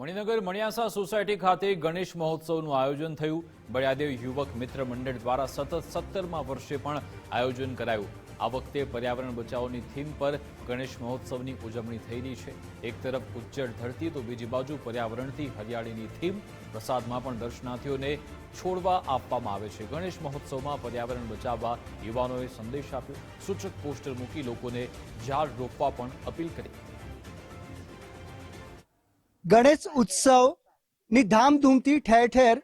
Maninagar મણિયાસા society ખાતે ગણેશ મહોત્સવનું આયોજન થયું. બળિયાદેવ યુવક મિત્ર મંડળ દ્વારા સતત સત્તરમા વર્ષે પણ આયોજન કરાયું. આ વખતે પર્યાવરણ બચાવની થીમ પર ગણેશ મહોત્સવની ઉજવણી થઈ રહી છે. એક તરફ ઉજ્જડ ધરતી તો બીજી બાજુ પર્યાવરણથી હરિયાળીની થીમ, પ્રસાદમાં પણ દર્શનાર્થીઓને છોડવા આપવામાં આવે છે. ગણેશ મહોત્સવમાં પર્યાવરણ બચાવવા યુવાનોએ સંદેશ આપ્યો. સૂચક પોસ્ટર મૂકી લોકોને ઝાડ રોપવા પણ અપીલ કરી. ગણેશ ઉત્સવની ધામધૂમથી ઠેર ઠેર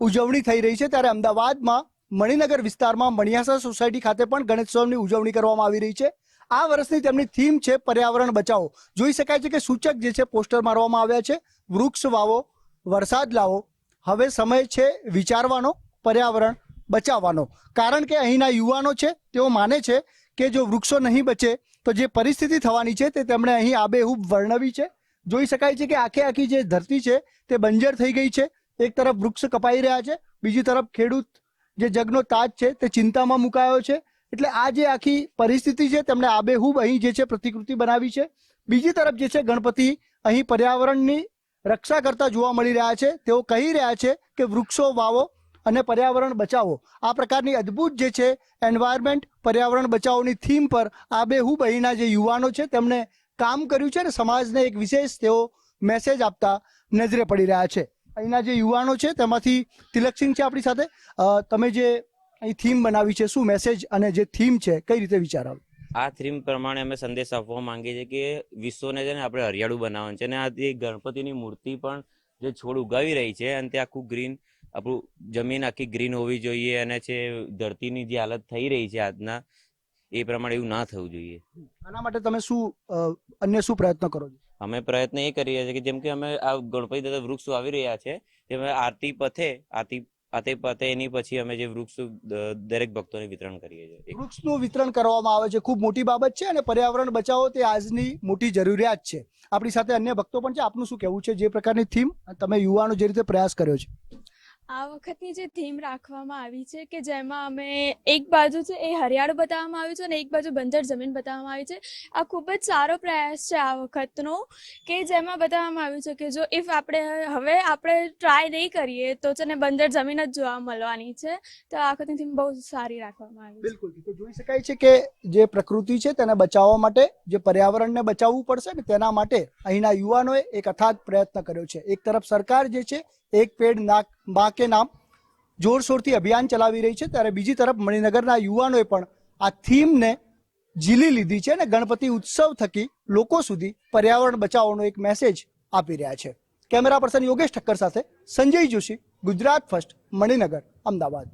ઉજવણી થઈ રહી છે. ત્યારે અમદાવાદમાં મણિનગર વિસ્તારમાં મણિયાસા સોસાયટી ખાતે પણ ગણેશોત્સવની ઉજવણી કરવામાં આવી રહી છે. આ વર્ષની તેમની થીમ છે પર્યાવરણ બચાવો. જોઈ શકાય છે કે સૂચક જે છે પોસ્ટર મારવામાં આવ્યા છે. વૃક્ષ વાવો, વરસાદ લાવો. હવે સમય છે વિચારવાનો, પર્યાવરણ બચાવવાનો. કારણ કે અહીંના યુવાનો છે, તેઓ માને છે કે જો વૃક્ષો નહીં બચે તો જે પરિસ્થિતિ થવાની છે તે તેમણે અહીં આબેહૂબ વર્ણવી છે. જોઈ શકાય છે કે આખે આખી જે ધરતી છે તે બંજર થઈ ગઈ છે. એક તરફ વૃક્ષ કપાઈ રહ્યા છે, બીજી તરફ ખેડૂત જે જગનો તાજ છે તે ચિંતામાં મુકાયો છે. એટલે આ જે આખી પરિસ્થિતિ છે તેમણે આબેહૂબ અહીં જે છે પ્રતિકૃતિ બનાવી છે. બીજી તરફ જે છે ગણપતિ અહીં પર્યાવરણની રક્ષા કરતા જોવા મળી રહ્યા છે. તેઓ કહી રહ્યા છે કે વૃક્ષો વાવો અને પર્યાવરણ બચાવો. આ પ્રકારની અદ્ભુત જે છે એન્વાયરમેન્ટ પર્યાવરણ બચાવોની થીમ પર આબેહૂબ અહીંના જે યુવાનો છે તેમણે કામ કર્યું છે ને સમાજને એક વિશેષ તેઓ મેસેજ આપતા નજરે પડી રહ્યા છે. અહીંના જે યુવાનો છે તેમાંથી તિલકસિંહ છે આપણી સાથે. તમે જે અહીં થીમ બનાવી છે શું મેસેજ અને જે થીમ છે કઈ રીતે વિચાર આવ્યો આ થીમ પ્રમાણે અમે સંદેશ આપવા માંગીએ છીએ કે વિશ્વને છે ને આપણે હરિયાળું બનાવવાનું છે. અને આ જે ગણપતિની મૂર્તિ પણ જે છોડ ઉગાવી રહી છે અને તે આખું ગ્રીન આપણું જમીન આખી ગ્રીન હોવી જોઈએ અને છે ધરતીની જે હાલત થઈ રહી છે આજના એ પ્રમાણે એવું ના થવું જોઈએ. આના માટે તમે શું અન્ય શું પ્રયત્ન કરો છો? અમે પ્રયત્ન એ કરી રહ્યા છીએ કે જેમ કે અમે આ ગણપતિ દાદા વૃક્ષો આવી રહ્યા છે તેમાં આરતી પથે આરતી આતે પથે એની પછી અમે જે વૃક્ષ દરેક ભક્તોને વિતરણ કરીએ છીએ. વૃક્ષનું વિતરણ કરવામાં આવે છે. ખૂબ મોટી બાબત છે અને પર્યાવરણ બચાવો તે આજની મોટી જરૂરિયાત છે. આપણી સાથે અન્ય ભક્તો પણ છે. આપનું શું કહેવું છે? જે પ્રકારની થીમ તમે યુવાનો જે રીતે પ્રયાસ કર્યો છે. આ વખતની જે થીમ રાખવામાં આવી છે કે જેમાં અમે એક બાજુ છે એ હરિયાળું બતાવવામાં આવ્યું છે અને એક બાજુ બંજર જમીન બતાવવામાં આવી છે, આ ખૂબ જ સારો પ્રયાસ છે આ વખતનો કે જેમાં બતાવવામાં આવ્યું છે કે જો ઇફ આપણે હવે આપણે ટ્રાય નહીં કરીએ તો છે ને બંજર જમીન જ જોવા મળવાની છે, તો આ વખતની થીમ બહુ સારી રાખવામાં આવી બિલકુલ, તો જોઈ શકાય છે કે જે પ્રકૃતિ છે તેને બચાવવા માટે, જે પર્યાવરણને બચાવવું પડશે ને તેના માટે અહીંના યુવાનોએ એક અથાગ પ્રયત્ન કર્યો છે. એક તરફ સરકાર જે છે એક પેડ નાક મા કે નામ જોરશોરથી અભિયાન ચલાવી રહી છે. ત્યારે બીજી તરફ મણિનગરના યુવાનોએ પણ આ થીમને ઝીલી લીધી છે અને ગણપતિ ઉત્સવ થકી લોકો સુધી પર્યાવરણ બચાવવાનો એક મેસેજ આપી રહ્યા છે. કેમેરા પર્સન યોગેશ ઠક્કર સાથે સંજય જોશી, ગુજરાત ફર્સ્ટ, મણિનગર, અમદાવાદ.